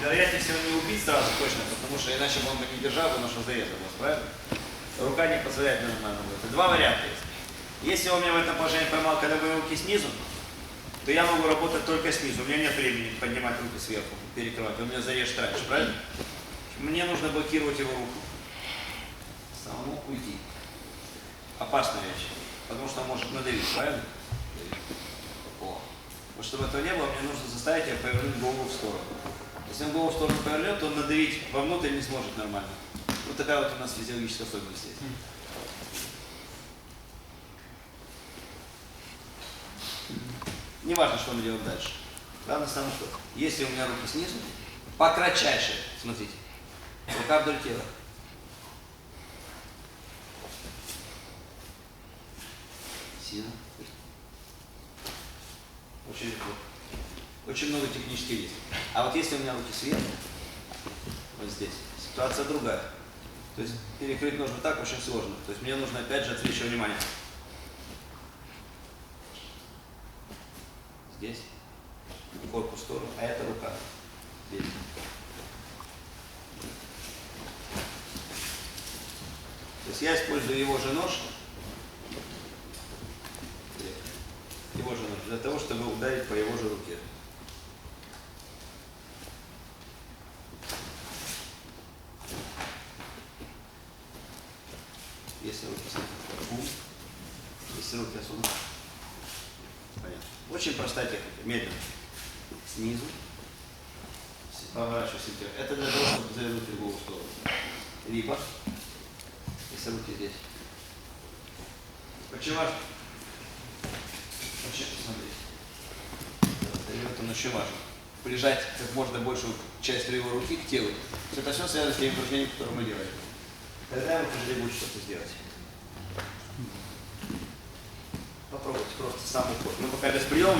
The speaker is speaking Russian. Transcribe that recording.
вероятнее всего не убить сразу точно, потому что иначе бы он бы не держал, потому что зарезал вас, правильно? Рука не позволяет мне нормально будет. Два варианта есть. Если он меня в этом положении поймал, когда вы руки снизу, то я могу работать только снизу. У меня нет времени поднимать руки сверху, перекрывать. Он меня зарежет раньше, правильно? Мне нужно блокировать его руку. Самому уйти. Опасная вещь. Потому что он может надавить, правильно? Вот чтобы этого не было, мне нужно заставить его повернуть голову в сторону. Если он голову в сторону повернет, то он надавить вовнутрь не сможет нормально. Вот такая вот у нас физиологическая особенность есть. Не важно, что мы делаем дальше. Главное самое что. Если у меня руки снизу, по кратчайшей, смотрите, рука вдоль тела. Сильно. Очень легко. Очень много технических есть. А вот если у меня руки сверху, вот здесь, ситуация другая. То есть перекрыть нужно так очень сложно. То есть мне нужно опять же отвлечь внимание. Здесь, корпус в сторону, а это рука. Здесь. То есть я использую его же нож, его же нож, для того, чтобы ударить по его же руке. Если руки если руки отсюда. Понятно. Очень простая техника. Медленно. Снизу. Поворачивайся. Это для того, чтобы завернуть в другую сторону. Либо, если руки здесь. Очень, Это очень важно. Прижать как можно большую часть его руки к телу. Это все связано с теми упражнениями, которые мы делаем. Тогда вы тяжелее будет что-то сделать. Попробуйте просто сам уход. Мы пока без приема.